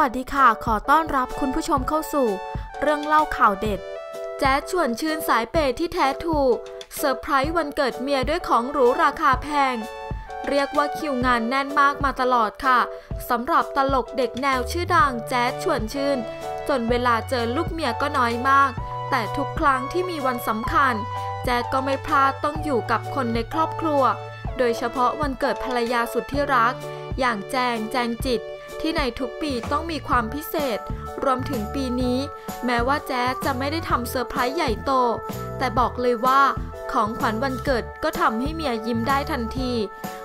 วัสดีค่ะ ขอต้อนรับคุณผู้ชมเข้าสู่ เรื่องเล่าข่าวเด็ด แจ๊ดชวนชื่นสายเปย์ที่แท้ถูกเซอร์ไพรส์วันเกิดเมียด้วยของหรูราคาแพง เรียกว่าคิวงานแน่นมากมาตลอดค่ะสำหรับตลกเด็กแนวชื่อดังแจ๊ดชวนชื่น จนเวลาเจอลูกเมียก็น้อยมาก แต่ทุกครั้งที่มีวันสำคัญ แจ๊ดก็ไม่พลาดต้องอยู่กับคนในครอบครัว โดยเฉพาะวันเกิดภรรยาสุดที่รัก อย่างแจงแจงจิต ที่ในทุกปีต้องมีความพิเศษ รวมถึงปีนี้ แม้ว่าแจ๊จะไม่ได้ทำเซอร์ไพรส์ใหญ่โต แต่บอกเลยว่า ของขวัญวันเกิดก็ทำให้เมียยิ้มได้ทันที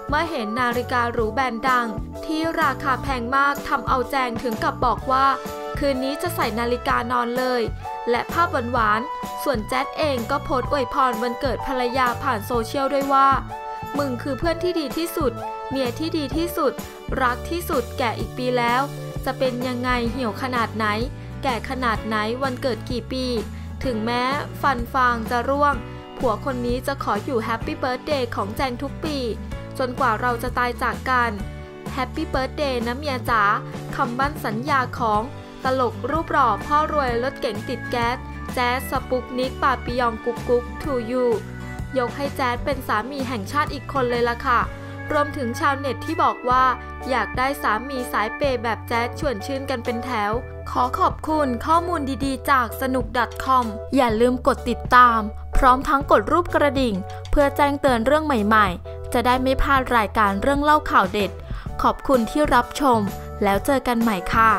เมื่อเห็นนาฬิกาหรูแบรนด์ดัง ที่ราคาแพงมากทำเอาแจงถึงกับบอกว่า คืนนี้จะใส่นาฬิกานอนเลย และภาพหวานๆส่วนแจ๊ดเองก็โพสต์อวยพรวันเกิดภรรยาผ่านโซเชียลด้วยว่า มึงคือเพื่อนที่ดีที่สุด เมียที่ดีที่สุด รักที่สุดแก่อีกปีแล้ว จะเป็นยังไงเหี่ยวขนาดไหน แก่ขนาดไหนวันเกิดกี่ปี ถึงแม้ฟันฟางจะร่วง ผัวคนนี้จะขออยู่แฮปปี้เบิร์ดเดย์ของแจงทุกปี จนกว่าเราจะตายจากกันแฮปปี้เบิร์ดเดย์นะเมียจ๋าคำมั่นสัญญาของตลกรูปหล่อพ่อรวยรถเก๋งติดแก๊สแจ๊สสปุกนิกปาปิยองกุ๊กกุ๊กทูยู ยกให้แจ๊ดเป็นสามีแห่งชาติอีกคนเลยล่ะค่ะ รวมถึงชาวเน็ตที่บอกว่า อยากได้สามีสายเปย์แบบแจ๊ดชวนชื่นกันเป็นแถว ขอขอบคุณข้อมูลดีๆ จากสนุก .com อย่าลืมกดติดตาม พร้อมทั้งกดรูปกระดิ่ง เพื่อแจ้งเตือนเรื่องใหม่ๆ จะได้ไม่พลาดรายการเรื่องเล่าข่าวเด็ด ขอบคุณที่รับชม แล้วเจอกันใหม่ค่ะ